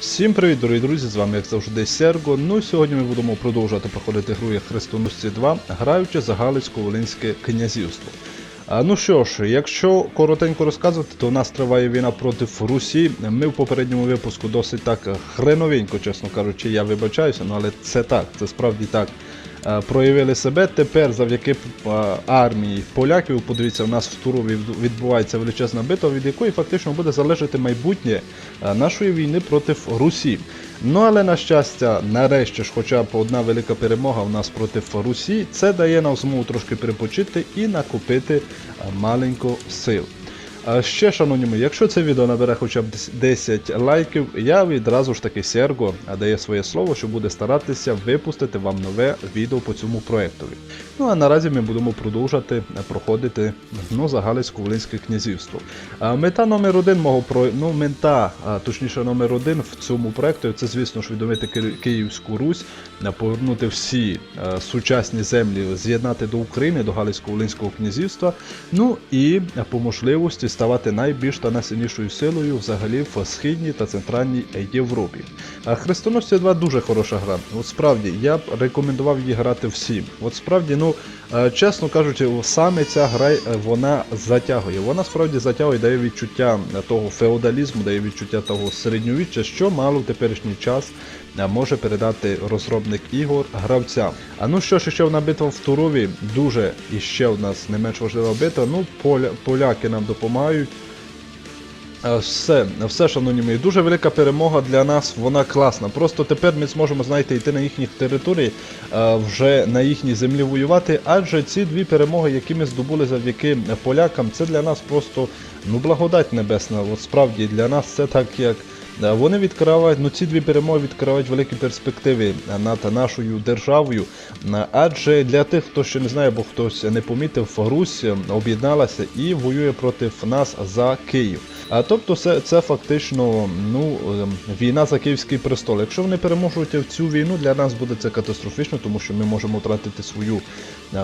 Всім привіт, дорогі друзі! З вами як завжди Серго. Ну і сьогодні ми будемо продовжувати проходити гру як Хрестоносці 2, граючи за Галицько-Волинське князівство. А, ну що ж, якщо коротенько розказувати, то у нас триває війна проти Русі. Ми в попередньому випуску досить так хреновенько, чесно кажучи, я вибачаюся, ну але це так, це справді так. Е, Проявили себе тепер завдяки е, армії поляків. Подивіться, у нас в Турові відбувається величезна битва, від якої фактично буде залежати майбутнє е, нашої війни проти Русі. Ну але на щастя, нарешті ж, хоча б одна велика перемога у нас проти Русі, це дає нам змогу трошки перепочити і накопити маленько сил. А ще, шановні мої, якщо це відео набере хоча б 10 лайків, я відразу ж таки Серго дає своє слово, що буде старатися випустити вам нове відео по цьому проектові. Ну а наразі ми будемо продовжувати проходити ну, за Галицько-Волинське князівство. Мета номер один мого про... ну, мета, точніше номер один в цьому проекті це, звісно ж, відомити Ки- Київську Русь, повернути всі сучасні землі, з'єднати до України, до Галицько-Волинського князівства. Ну і по можливості ставати найбільш та найсильнішою силою взагалі в східній та центральній Європі. А Хрестоносці 2 дуже хороша гра. От справді я б рекомендував її грати всім. От справді, ну е, чесно кажучи, саме ця гра е, вона затягує. Вона справді затягує, дає відчуття того феодалізму, дає відчуття того середньовіччя, що мало в теперішній час може передати розробник ігор гравцям. А ну що ж ще одна битва в Турові, дуже і ще у нас не менш важлива битва. Ну, поля, поляки нам допомагають. Все, все, шановні мої, дуже велика перемога для нас, вона класна. Просто тепер ми зможемо, знаєте, йти на їхні території, вже на їхній землі воювати, адже ці дві перемоги, які ми здобули завдяки полякам, це для нас просто ну, благодать небесна. От справді для нас це так як. Е, Вони відкривають, ну ці дві перемоги відкривають великі перспективи е, над нашою державою. Е, Адже для тих, хто ще не знає, або хтось не помітив, Русь об'єдналася і воює проти нас за Київ. А тобто, це, це фактично ну, ем, війна за Київський престол. Якщо вони переможуть в цю війну, для нас буде це катастрофічно, тому що ми можемо втратити свою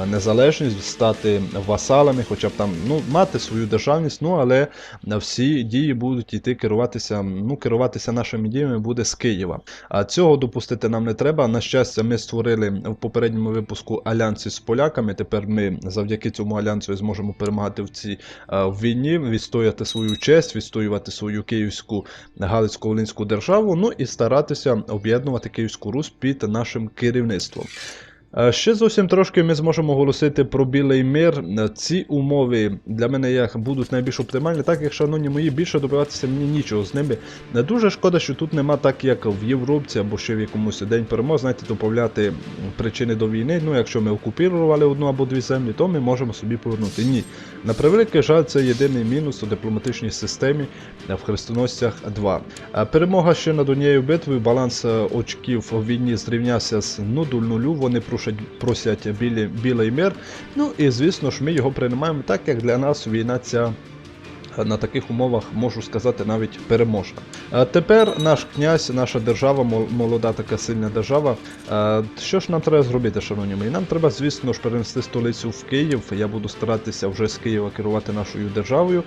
незалежність, стати васалами, хоча б там ну, мати свою державність, ну але всі дії будуть йти керуватися, ну, керуватися нашими діями буде з Києва. А цього допустити нам не треба. На щастя, ми створили в попередньому випуску альянси з поляками. Тепер ми завдяки цьому альянсу зможемо перемагати в цій е, війні, відстояти свою честь, відстоювати свою київську Галицько-Волинську державу, ну і старатися об'єднувати Київську Русь під нашим керівництвом. Е, Ще зовсім трошки ми зможемо оголосити про білий мир. Е, Ці умови для мене як будуть найбільш оптимальні, так як шановні мої, більше добиватися мені нічого з ними. Не дуже шкода, що тут нема так, як в Європці або ще в якомусь день перемог, знаєте, доповляти причини до війни. Ну, якщо ми окупірували одну або дві землі, то ми можемо собі повернути. Ні. На превеликий жаль, це єдиний мінус у дипломатичній системі в хрестоносцях 2. А Перемога ще над однією битвою, баланс е, очків в війні зрівнявся з ну, до нулю. Вони просять, просять білі, білий мир. Ну і звісно ж, ми його приймаємо так, як для нас війна ця. На таких умовах можу сказати навіть переможна. Тепер наш князь, наша держава, молода така сильна держава. Що ж нам треба зробити, шановні мої? Нам треба, звісно ж, перенести столицю в Київ. Я буду старатися вже з Києва керувати нашою державою.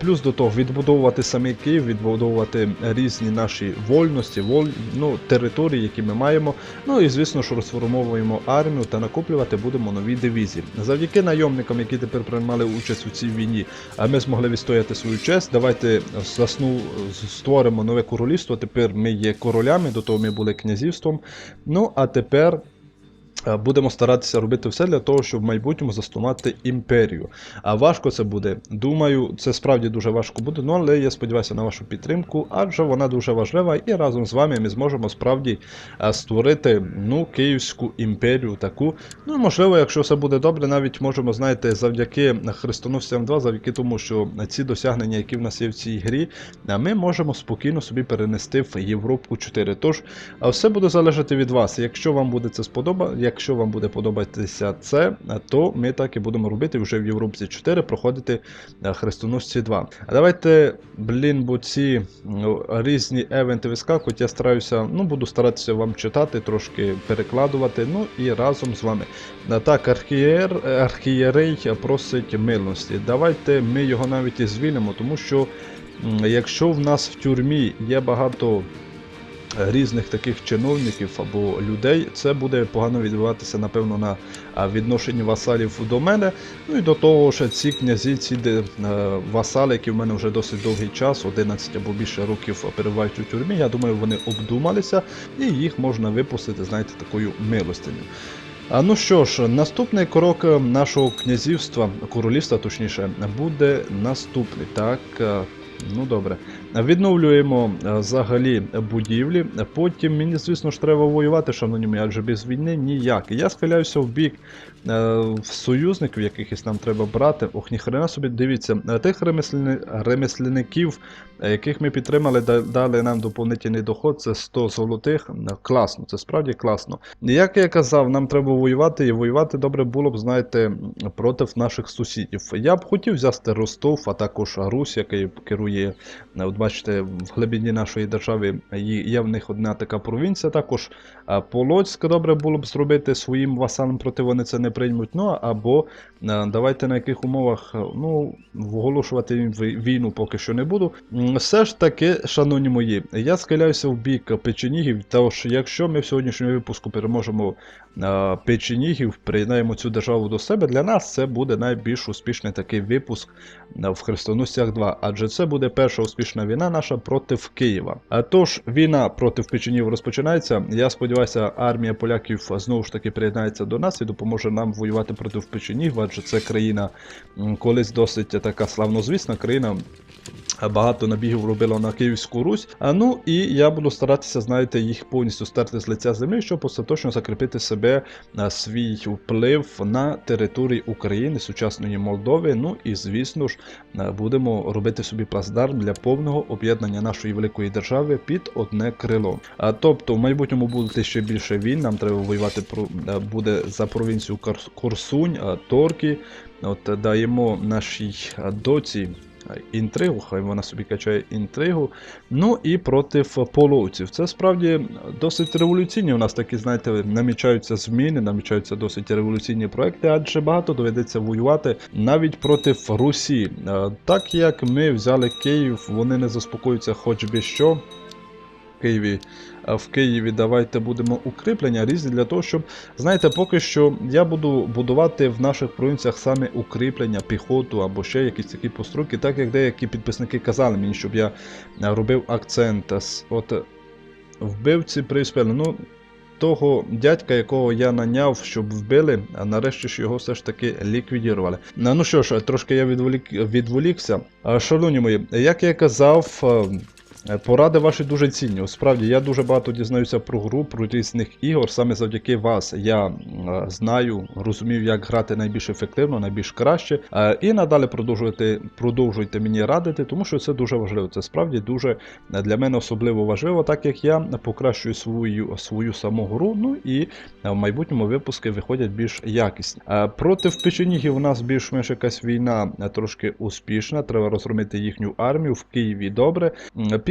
Плюс до того відбудовувати самий Київ, відбудовувати різні наші вольності, воль... ну, території, які ми маємо. Ну і звісно ж розформовуємо армію та накоплювати будемо нові дивізії. Завдяки найомникам, які тепер приймали участь у цій війні, ми змогли відстояти свою честь. Давайте засну створимо нове королівство. Тепер ми є королями, до того ми були князівством. Ну а тепер. Е, Будемо старатися робити все для того, щоб в майбутньому заснувати імперію. А важко це буде. Думаю, це справді дуже важко буде, ну але я сподіваюся на вашу підтримку, адже вона дуже важлива, і разом з вами ми зможемо справді е, створити ну, Київську імперію таку. Ну, можливо, якщо все буде добре, навіть можемо, знаєте, завдяки Хрестоносцям 2, завдяки тому, що ці досягнення, які в нас є в цій грі, е, ми можемо спокійно собі перенести в Європу 4. Тож, все буде залежати від вас. Якщо вам буде це сподобати, якщо вам буде подобатися це, е, то ми так і будемо робити вже в Європі 4 проходити е, Хрестоносці 2. А давайте, блін, бо ці різні евенти вискакують, я стараюся, ну, буду старатися вам читати, трошки перекладувати, ну і разом з вами. Е, Так, архієр, архієрей просить милості. Давайте ми його навіть і звільнимо, тому що якщо в нас в тюрмі є багато різних таких чиновників або людей, це буде погано відбуватися, напевно, на відношенні васалів до мене. Ну і до того ж, ці князі, ці васали, які в мене вже досить довгий час, 11 або більше років перебувають у тюрмі. Я думаю, вони обдумалися і їх можна випустити, знаєте, такою милостиню. А ну що ж, наступний крок нашого князівства, королівства, точніше, буде наступний. Так, ну добре. Відновлюємо е, взагалі будівлі. Потім мені, звісно ж, треба воювати, шановні мої, адже без війни ніяк. Я схиляюся в бік е, союзників, якихось нам треба брати. Ох, ніхрена собі, дивіться, е, тих ремесляни... ремесляників, е, яких ми підтримали, дали нам доповнительний доход, це 100 золотих. Класно, це справді класно. Як я казав, нам треба воювати, і воювати добре було б, знаєте, проти наших сусідів. Я б хотів взяти Ростов, а також Русь, який керує, от бачите, в глибині нашої держави є- в них одна така провінція. Також Полоцьк добре було б зробити своїм васалам, проти вони це не приймуть. Ну або е, давайте на яких умовах е, ну, вголошувати війну поки що не буду. Все ж таки, шановні мої, я схиляюся в бік печенігів, тож якщо ми в сьогоднішньому випуску переможемо е, печенігів, приєднаємо цю державу до себе, для нас це буде найбільш успішний такий випуск в Хрестоносцях 2, адже це буде перша успішна війна наша проти Києва. А тож війна проти печенів розпочинається. Я сподіваюся, армія поляків знову ж таки приєднається до нас і допоможе нам воювати проти печенів, адже це країна колись досить така славнозвісна країна. Багато набігів робила на Київську Русь. А ну і я буду старатися, знаєте, їх повністю стерти з лиця землі, щоб остаточно закріпити себе а, свій вплив на території України, сучасної Молдови. Ну і звісно ж, будемо робити собі плацдарм для повного об'єднання нашої великої держави під одне крило. А тобто, в майбутньому буде ще більше війн. Нам треба воювати про буде за провінцію Корсунь, а, Торки. От е, даємо нашій доці інтригу, хай вона собі качає інтригу. Ну і проти половців. Це справді досить революційні. У нас такі, знаєте, намічаються зміни, намічаються досить революційні проекти, адже багато доведеться воювати навіть проти Русі. Е, Так як ми взяли Київ, вони не заспокоюються хоч би що. Києві, в Києві давайте будемо укріплення різні для того, щоб знаєте, поки що я буду будувати в наших провінціях саме укріплення, піхоту або ще якісь такі постройки, так як деякі підписники казали мені, щоб я е, робив акцент. От е, вбивці приспели. Ну, того дядька, якого я наняв, щоб вбили, а нарешті ж його все ж таки ліквідірували. Ну ну що ж, трошки я відволік, відволікся. Шановні мої, як я казав. Е, Поради ваші дуже цінні. Справді, я дуже багато дізнаюся про гру, про різних ігор. Саме завдяки вас я е, знаю, розумів, як грати найбільш ефективно, найбільш краще. Е, І надалі продовжуйте, продовжуйте мені радити, тому що це дуже важливо. Це справді дуже для мене особливо важливо, так як я покращую свою, свою саму гру. Ну і в майбутньому випуски виходять більш якісні. Проти печенігів у нас більш-менш якась війна трошки успішна. Треба розгромити їхню армію в Києві добре.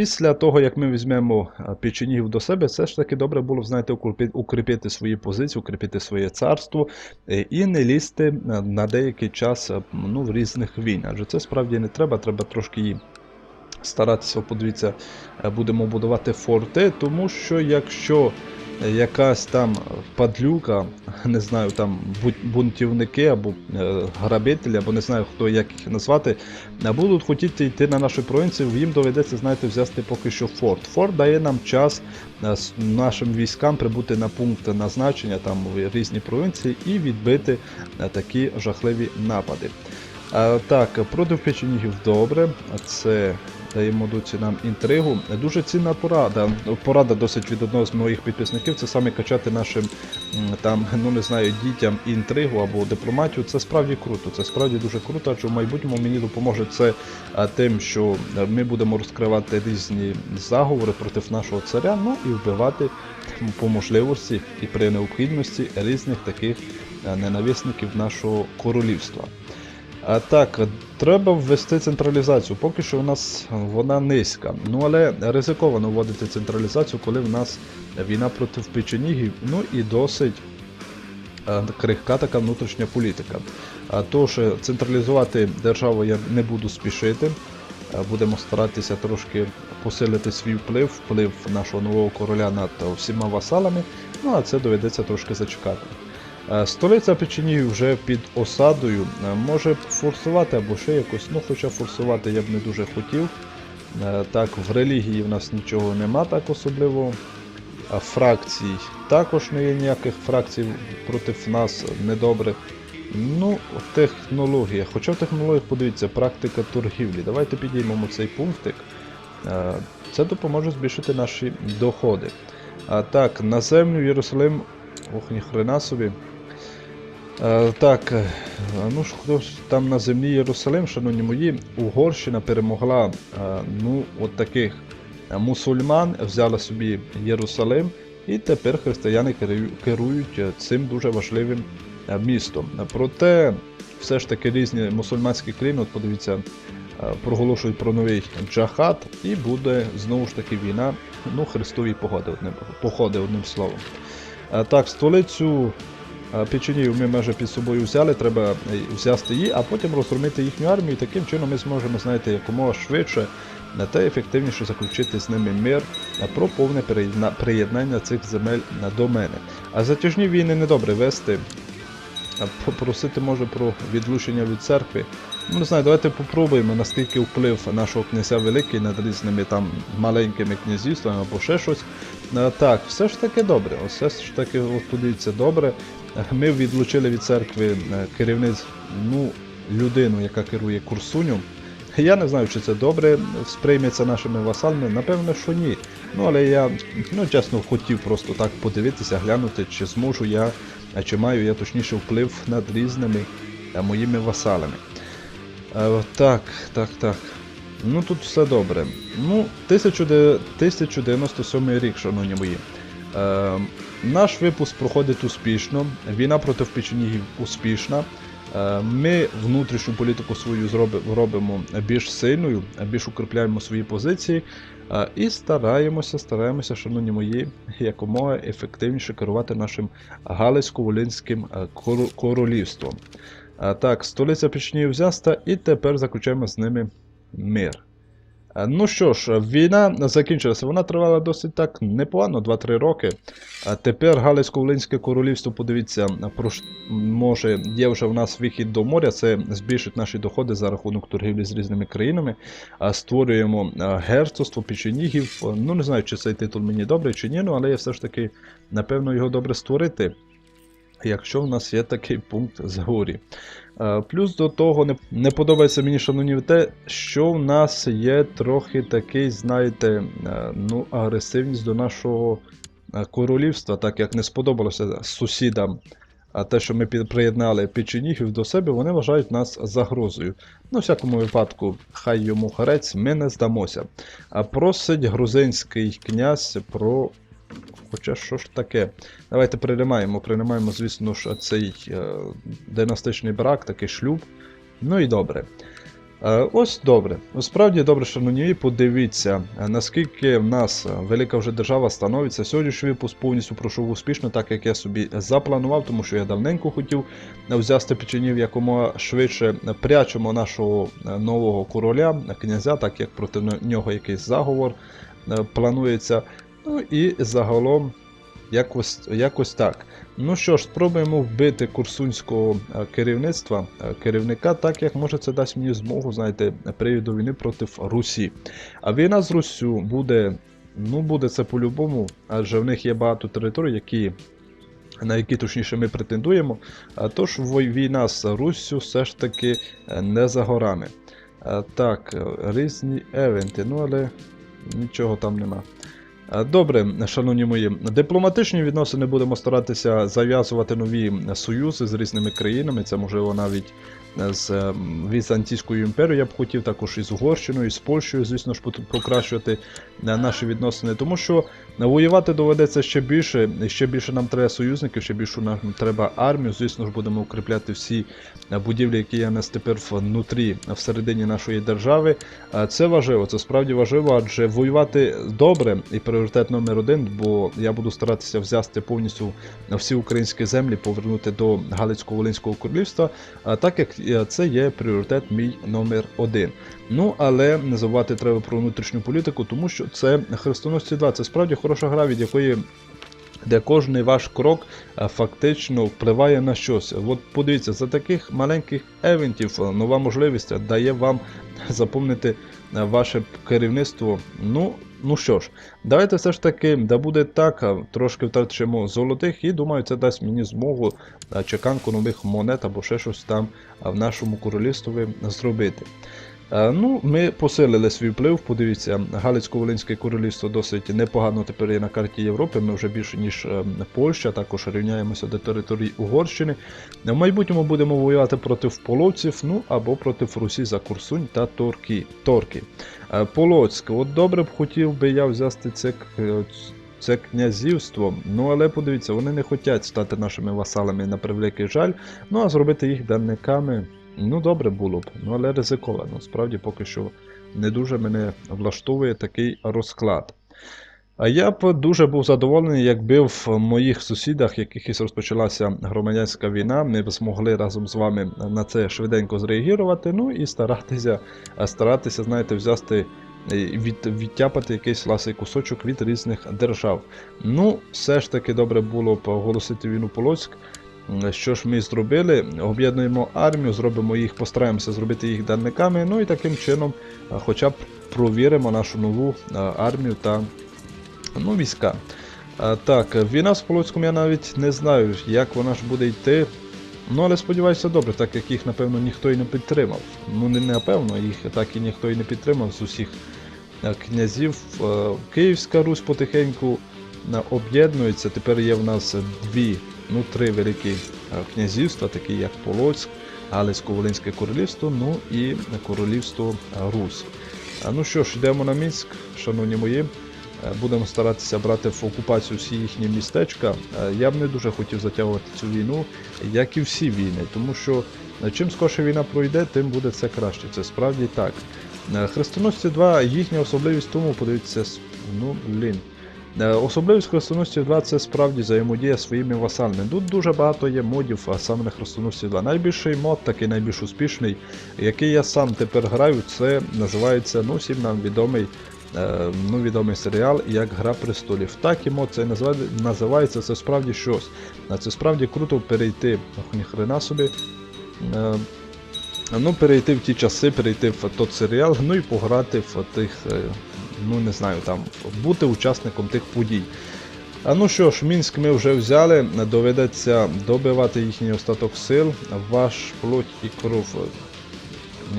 Після того, як ми візьмемо печенігів до себе, все ж таки добре було знаєте, укріпити свої позиції, укріпити своє царство е, і не лізти е, на деякий час е, ну, в різних війн. Адже це справді не треба, треба трошки її старатися, подивіться, будемо будувати форти, тому що якщо якась там падлюка, не знаю, там бунтівники або е, грабителі, або не знаю хто як їх назвати, будуть хотіти йти на нашу провінцію, їм доведеться, знаєте, взяти поки що форт. Форт дає нам час е, нашим військам прибути на пункт назначення там в різні провінції і відбити е, такі жахливі напади. Так, проти печенігів добре. Це даємо доці нам інтригу. Дуже цінна порада. Порада досить від одного з моїх підписників. Це саме качати нашим там, ну не знаю, дітям інтригу або дипломатію. Це справді круто. Це справді дуже круто, адже в майбутньому мені допоможе це тим, що е, ми будемо розкривати різні заговори проти нашого царя, ну і вбивати по можливості і при необхідності різних таких е, ненависників нашого королівства. Так, треба ввести централізацію. Поки що у нас вона низька. Ну але ризиковано вводити централізацію, коли в нас війна проти печенігів, ну і досить е, крихка така внутрішня політика. Тож централізувати державу я не буду спішити. Е, Будемо старатися трошки посилити свій вплив, вплив нашого нового короля над всіма васалами. Ну а це доведеться трошки зачекати. Е, Столиця Печенігів вже під осадою. Е, Може форсувати або ще якось, ну хоча форсувати я б не дуже хотів. Е, Так, в релігії в нас нічого нема так особливо. Фракцій також не є ніяких фракцій проти нас недобрих. Ну, технологія. Хоча в технологіях, подивіться, практика торгівлі. Давайте підіймемо цей пунктик. Це допоможе збільшити наші доходи. А так, на землю Єрусалим. Ох, ніхрена собі. Е, так, е, ну хтось там на землі Єрусалим, шановні мої, Угорщина перемогла е, ну, от таких мусульман, взяла собі Єрусалим, і тепер християни керують цим дуже важливим містом. Проте, все ж таки різні мусульманські країни, от подивіться, проголошують про новий джахад, і буде знову ж таки війна, ну, хрестові походи, одним, походи, одним словом. Так, столицю Печенігів ми майже під собою взяли, треба е, взяти її, а потім розгромити їхню армію. І таким чином ми зможемо, знаєте, якомога швидше е, та ефективніше заключити з ними мир про повне приєднання цих земель до мене. А затяжні війни недобре вести. Попросити може про відлучення від церкви. Ну, не знаю, давайте попробуємо, наскільки вплив нашого князя великий над різними там маленькими князівствами або ще щось. Так, все ж таки добре. Все ж таки, от подивіться, добре. Е, Ми відлучили від церкви е, керівниць, ну, людину, яка керує курсуню. Я не знаю, чи це добре сприйметься нашими васалами. Напевно, що ні. Ну, але я, ну, чесно, хотів просто так подивитися, глянути, чи зможу я, чи маю я точніше вплив над різними е, моїми васалами. Так, так, так. Ну тут все добре. Ну, 1000 1097 рік, шановні мої. Наш випуск проходить успішно. Війна проти Печенігів успішна. Е, Ми внутрішню політику свою робимо більш сильною, більш укріпляємо свої позиції е, і стараємося, стараємося, шановні мої, якомога ефективніше керувати нашим Галицько-Волинським е, королівством. Так, столиця Печенігів взята, і тепер заключаємо з ними мир. А, Ну що ж, війна закінчилася. Вона тривала досить так непогано, 2-3 роки. А тепер Галицько-Волинське королівство, подивіться, може, є вже в нас вихід до моря, це збільшить наші доходи за рахунок торгівлі з різними країнами. Створюємо герцогство Печенігів. Ну, не знаю, чи цей титул мені добре, чи ні, ну, але я все ж таки, напевно, його добре створити якщо в нас є такий пункт згорі. Е, Плюс до того не, не подобається мені, шановні, те, що в нас є трохи такий, знаєте, е, ну, агресивність до нашого е, королівства, так як не сподобалося сусідам. А те, що ми приєднали печенігів до себе, вони вважають нас загрозою. Ну, в всякому випадку, хай йому харець, ми не здамося. А просить грузинський князь про. Хоча що ж таке? Давайте приймаємо, приймаємо, звісно ж, цей е, династичний брак, такий шлюб. Ну і добре. Е, ось добре. Справді добре, шановні, подивіться, е, наскільки в нас е, велика вже держава становиться. Сьогоднішній випуск повністю пройшов успішно, так як я собі запланував, тому що я давненько хотів е, взяти печенів якомога швидше. Прячемо нашого нового короля, князя, так як проти нього якийсь заговор планується. Ну і загалом якось, якось так. Ну що ж, спробуємо вбити курсунського е, керівництва, е, керівника, так як може це дасть мені змогу, знаєте, привід до війни проти Русі. А війна з Руссю буде, ну буде це по-любому, адже в них є багато територій, які. На які точніше ми претендуємо. Тож війна з Руссю все ж таки е, не за горами. Так, різні евенти, ну але нічого там нема. Е, Добре, шановні мої, дипломатичні відносини будемо старатися зав'язувати нові союзи з різними країнами. Це можливо навіть е, з е, Візантійською імперією я б хотів, також і з Угорщиною, і з Польщею, звісно ж, покращувати е, наші відносини, тому що воювати доведеться ще більше, ще більше нам треба союзників, ще більше нам треба армію. Звісно ж, будемо укріпляти всі е, будівлі, які є нас тепер внутрі, всередині нашої держави. Е, Це важливо, це справді важливо, адже воювати добре і пріоритет номер один, бо я буду старатися взяти повністю всі українські землі, повернути до Галицько-Волинського королівства, так як е, це є пріоритет мій номер один. Ну але не забувати треба про внутрішню політику, тому що це Хрестоносці 2. Це справді хороша гра, від якої де кожний ваш крок е, фактично впливає на щось. От подивіться, за таких маленьких евентів е, нова можливість дає вам заповнити е, ваше керівництво. Ну, ну що ж, давайте все ж таки, да буде так, трошки втрачимо золотих, і думаю, це дасть мені змогу чеканку нових монет або ще щось там в нашому королівстві зробити. Е, Ну, ми посилили свій вплив. Подивіться, Галицько-Волинське королівство досить непогано тепер є на карті Європи. Ми вже більше ніж е, Польща, також рівняємося до території Угорщини. В майбутньому будемо воювати проти половців, ну або проти Русі за Курсунь та Торки. Торки. Е, Полоцьк, от добре б хотів би я взяти це. Це князівство, ну але подивіться, вони не хочуть стати нашими васалами на превеликий жаль, ну а зробити їх денниками Ну, добре було б, ну але ризиковано. Справді поки що не дуже мене влаштовує такий розклад. А я б дуже був задоволений, якби в моїх сусідах якихось розпочалася громадянська війна, ми б змогли разом з вами на це швиденько зреагувати, ну і старатися, старатися знаєте, взяти е, від, відтяпати якийсь ласий кусочок від різних держав. Ну, все ж таки добре було б оголосити війну Полоцьк. Що ж ми зробили? Об'єднуємо армію, зробимо їх, постараємося зробити їх данниками, ну і таким чином хоча б провіримо нашу нову армію та ну, війська. Так, війна з Полоцьком я навіть не знаю, як вона ж буде йти. Ну, але сподіваюся, добре, так як їх, напевно, ніхто і не підтримав. Ну, не напевно, їх так і ніхто і не підтримав з усіх князів. Київська Русь потихеньку об'єднується. Тепер є в нас дві, ну, три великі е, князівства, такі як Полоцьк, Галицько-Волинське королівство, ну і королівство е, Русь. Ну що ж, йдемо на Мінськ, шановні мої. Е, Будемо старатися брати в окупацію всі їхні містечка. Е, Я б не дуже хотів затягувати цю війну, як і всі війни, тому що е, чим скорше війна пройде, тим буде це краще. Це справді так. Е, Хрестоносці 2, їхня особливість тому, подивіться, ну блін. Е, Особливість хрестоносців 2 це справді взаємодія своїми васалами. Тут дуже багато є модів, а саме на хрестоносці 2. Найбільший мод, такий найбільш успішний, який я сам тепер граю, це називається ну, всім нам відомий, е, ну, відомий серіал як Гра престолів. Так і мод це називається, це справді щось. Це справді круто перейти, ніхрена собі. Е, Ну, перейти в ті часи, перейти в той серіал, ну і пограти в тих, ну не знаю, там, бути учасником тих подій. А ну що ж, Мінськ ми вже взяли, доведеться добивати їхній остаток сил, ваш плоть і кров.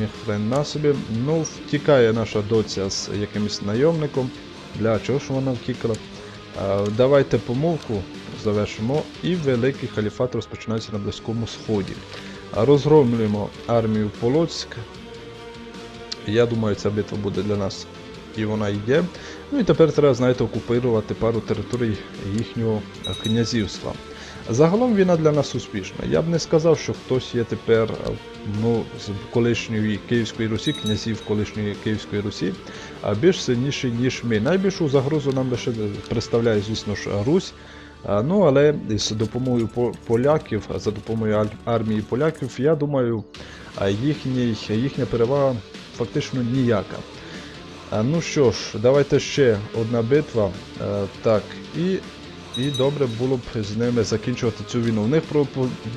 Ніхрена собі. Ну, втікає наша доця з якимось найомником. Для чого ж вона втікла? А, Давайте помовку завершимо. І великий халіфат розпочинається на Близькому Сході. Розгромлюємо армію Полоцьк. Я думаю, ця битва буде для нас. І вона йде. Ну і тепер треба, знаєте, окупувати пару територій їхнього е, князівства. Загалом війна для нас успішна. Я б не сказав, що хтось є тепер е, ну, з колишньої Київської Русі, князів колишньої Київської Русі, а більш сильніший, ніж ми. Найбільшу загрозу нам лише представляє, звісно ж, Русь. Ну, але з допомогою поляків, за допомогою армії поляків, я думаю, а, їхній, їхня перевага фактично ніяка. Ну що ж, давайте ще одна битва. Е, Так, і, і добре було б з ними закінчувати цю війну. У них про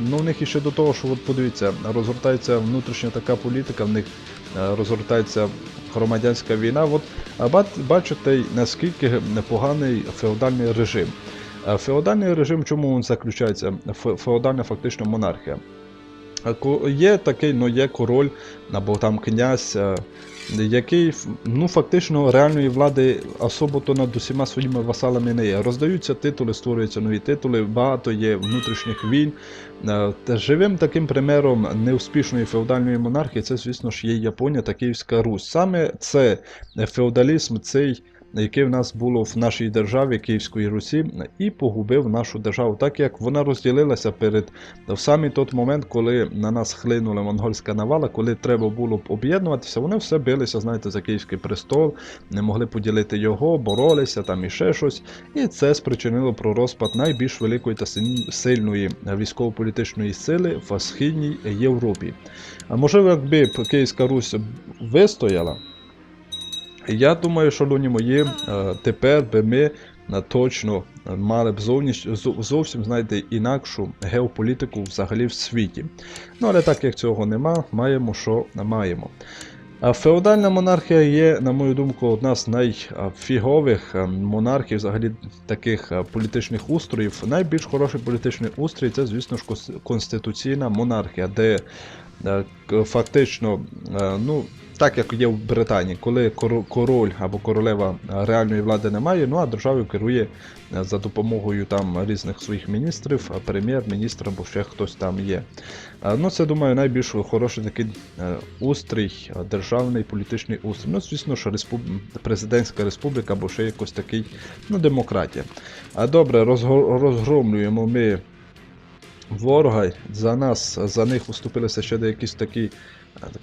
ну, в них іще до того, що от подивіться, розгортається внутрішня така політика, в них е, розгортається громадянська війна. От бачите, наскільки непоганий феодальний режим. Феодальний режим, чому він заключається? Фе- Феодальна фактично монархія. Е, Є такий, ну є король або там князь, який ну фактично реальної влади особо то над усіма своїми васалами не є. Роздаються титули, створюються нові титули, багато є внутрішніх війн. Е, живим таким примером неуспішної феодальної монархії, це, звісно ж, є Японія та Київська Русь. Саме це феодалізм, цей яке в нас було в нашій державі Київської Русі, і погубив нашу державу, так як вона розділилася перед в самий той момент, коли на нас хлинула монгольська навала, коли треба було б об'єднуватися, вони все билися, знаєте, за Київський престол, не могли поділити його, боролися там і ще щось. І це спричинило про розпад найбільш великої та сильної військово-політичної сили в Східній Європі. А можливо, якби Київська Русь вистояла, я думаю, шановні мої, е, тепер би ми е, точно мали б зовніш... зовсім знаєте, інакшу геополітику взагалі в світі. Ну, але так як цього нема, маємо, що маємо. Феодальна монархія є, на мою думку, одна з найфігових е, монархій, взагалі таких е, політичних устроїв. Найбільш хороший політичний устрій це, звісно ж, конституційна монархія, де е, фактично, е, ну, так як є в Британії, коли король або королева е, реальної влади немає, ну а державою керує е, за допомогою там різних своїх міністрів, прем'єр-міністр або ще хтось там є. Е, Ну, це думаю, найбільш хороший такий е, устрій, е, державний політичний устрій. Ну, звісно, що респуб... президентська республіка або ще якось такий, ну, демократія. Добре, розгромлюємо ми ворога. За нас, за них уступилися ще деякісь такі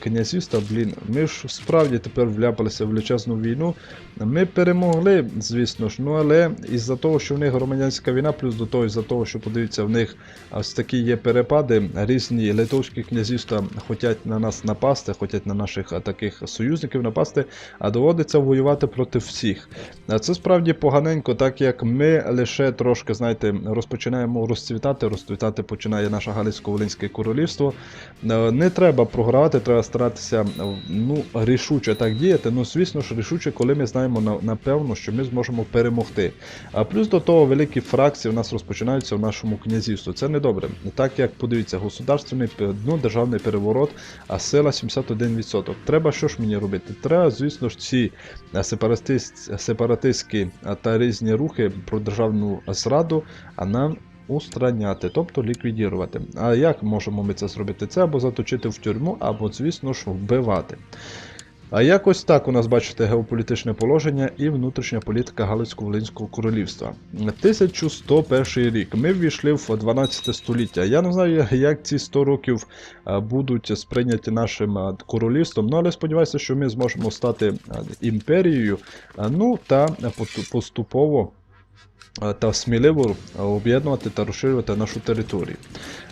князівства. Блін, ми ж справді тепер вляпалися в величезну війну. Ми перемогли, звісно ж, ну але із-за того, що в них громадянська війна, плюс до того, із-за того, що подивіться, в них ось такі є перепади. Різні литовські князівства хочуть на нас напасти, хочуть на наших таких союзників напасти, а доводиться воювати проти всіх. Це справді поганенько, так як ми лише трошки, знаєте, розпочинаємо розцвітати, розцвітати починає наше Галицько-Волинське королівство. Не треба програвати, треба старатися ну, рішуче так діяти. Ну, звісно ж, рішуче, коли ми знаємо напевно, що ми зможемо перемогти. А плюс до того, великі фракції у нас розпочинаються в нашому князівстві. Це недобре. Так як подивіться, государственний ну, державний переворот, а сила 71%. Треба що ж мені робити? Треба, звісно ж, ці сепаратист, сепаратистські та різні рухи про державну зраду, а нам устраняти, тобто ліквідувати. А як можемо ми це зробити? Це або заточити в тюрму, або, звісно ж, вбивати. А якось так у нас бачите геополітичне положення і внутрішня політика Галицько-Волинського королівства. 1101 рік. Ми ввійшли в 12 століття. Я не знаю, як ці 100 років будуть сприйняті нашим королівством, ну але сподіваюся, що ми зможемо стати імперією, ну та поступово та сміливо е, об'єднувати та розширювати нашу територію.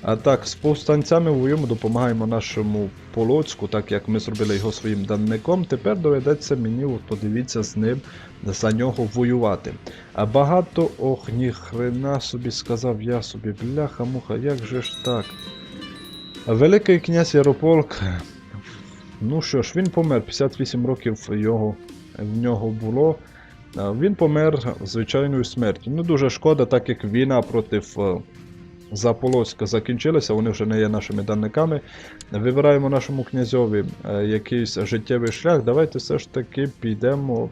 А так, з повстанцями воюємо, допомагаємо нашому Полоцьку, так як ми зробили його своїм данником. Тепер доведеться мені, от подивіться, з ним за нього воювати. А багато, ох, ніхрена собі сказав я собі, бляха-муха, як же ж так? Великий князь Ярополк, ну що ж, він помер, 58 років його, в нього було. Він помер звичайною смертю. Ну дуже шкода, так як війна проти е, Заполоцька закінчилася, вони вже не є нашими данниками. Вибираємо нашому князьові е, якийсь життєвий шлях. Давайте все ж таки підемо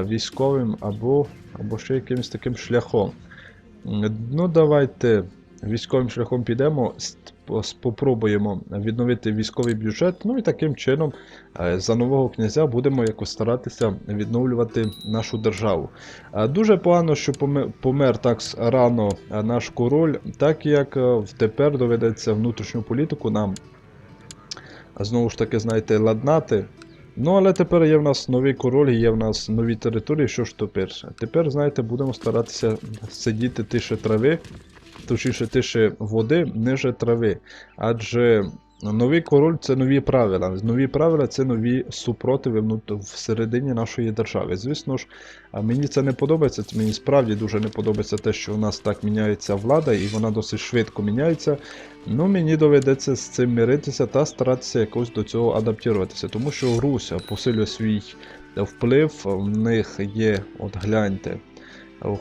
військовим або, або ще якимось таким шляхом. Ну, давайте військовим шляхом підемо, спробуємо відновити військовий бюджет. Ну і таким чином е, за нового князя будемо якось старатися відновлювати нашу державу. Дуже погано, що помер так рано е, наш король, так як е, тепер доведеться внутрішню політику нам знову ж таки, знаєте, ладнати. Ну, але тепер є в нас новий король, є в нас нові території. Що ж тепер? Тепер, знаєте, будемо старатися сидіти тише трави, точніше тише води, ниже трави. Адже новий король це нові правила. Нові правила це нові супротиви всередині нашої держави. Звісно ж, мені це не подобається. Мені справді дуже не подобається те, що у нас так міняється влада, і вона досить швидко міняється. Ну, мені доведеться з цим миритися та старатися якось до цього адаптуватися, тому що Русь посилює свій вплив, в них є, от гляньте.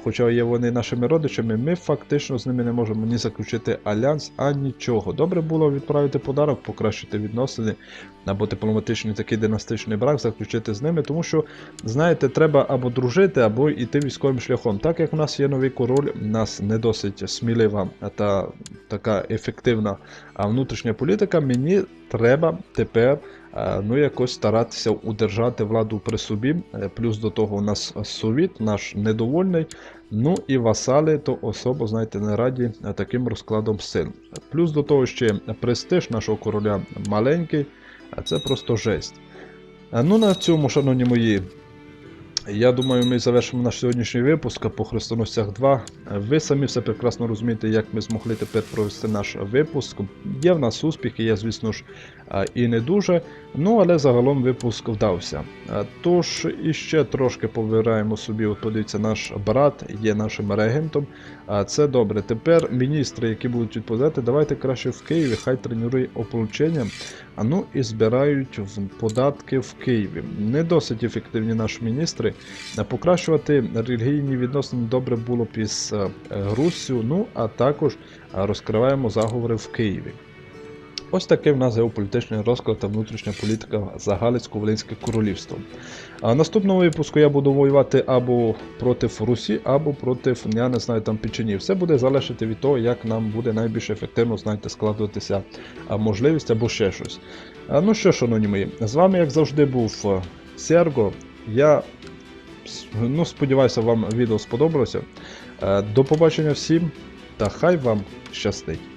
Хоча є вони нашими родичами, ми фактично з ними не можемо ні заключити альянс, а нічого. Добре було відправити подарок, покращити відносини або дипломатичний такий династичний брак, заключити з ними, тому що, знаєте, треба або дружити, або йти військовим шляхом. Так як у нас є новий король, у нас не досить смілива та така ефективна внутрішня політика, мені треба тепер ну якось старатися удержати владу при собі. Е, Плюс до того у нас совіт, наш недовольний. Ну і васали то особо, знаєте, не раді е, таким розкладом сил. Плюс до того ще престиж нашого короля маленький, а це просто жесть. Е, Ну на цьому, шановні мої, я думаю, ми завершимо наш сьогоднішній випуск по хрестоносцях 2. Ви самі все прекрасно розумієте, як ми змогли тепер провести наш випуск. Є в нас успіхи, є, звісно ж, і не дуже. Ну, але загалом випуск вдався. Тож іще трошки повираємо собі, от подивіться, наш брат є нашим регентом. А це добре. Тепер міністри, які будуть відповідати, давайте краще в Києві, хай тренує ополчення. А ну і збирають податки в Києві. Не досить ефективні наші міністри. Покращувати релігійні відносини добре було б із е, Руссю, ну а також розкриваємо заговори в Києві. Ось такий в нас геополітичний розклад та внутрішня політика за Галицько-Волинське королівство. А наступного випуску я буду воювати або проти Русі, або проти, я не знаю, там Печені. Все буде залежати від того, як нам буде найбільш ефективно, знаєте, складуватися можливість або ще щось. А, ну що, шановні мої, з вами, як завжди, був е, Серго. Я ну, сподіваюся, вам відео сподобалося. Е, До побачення всім та хай вам щастить!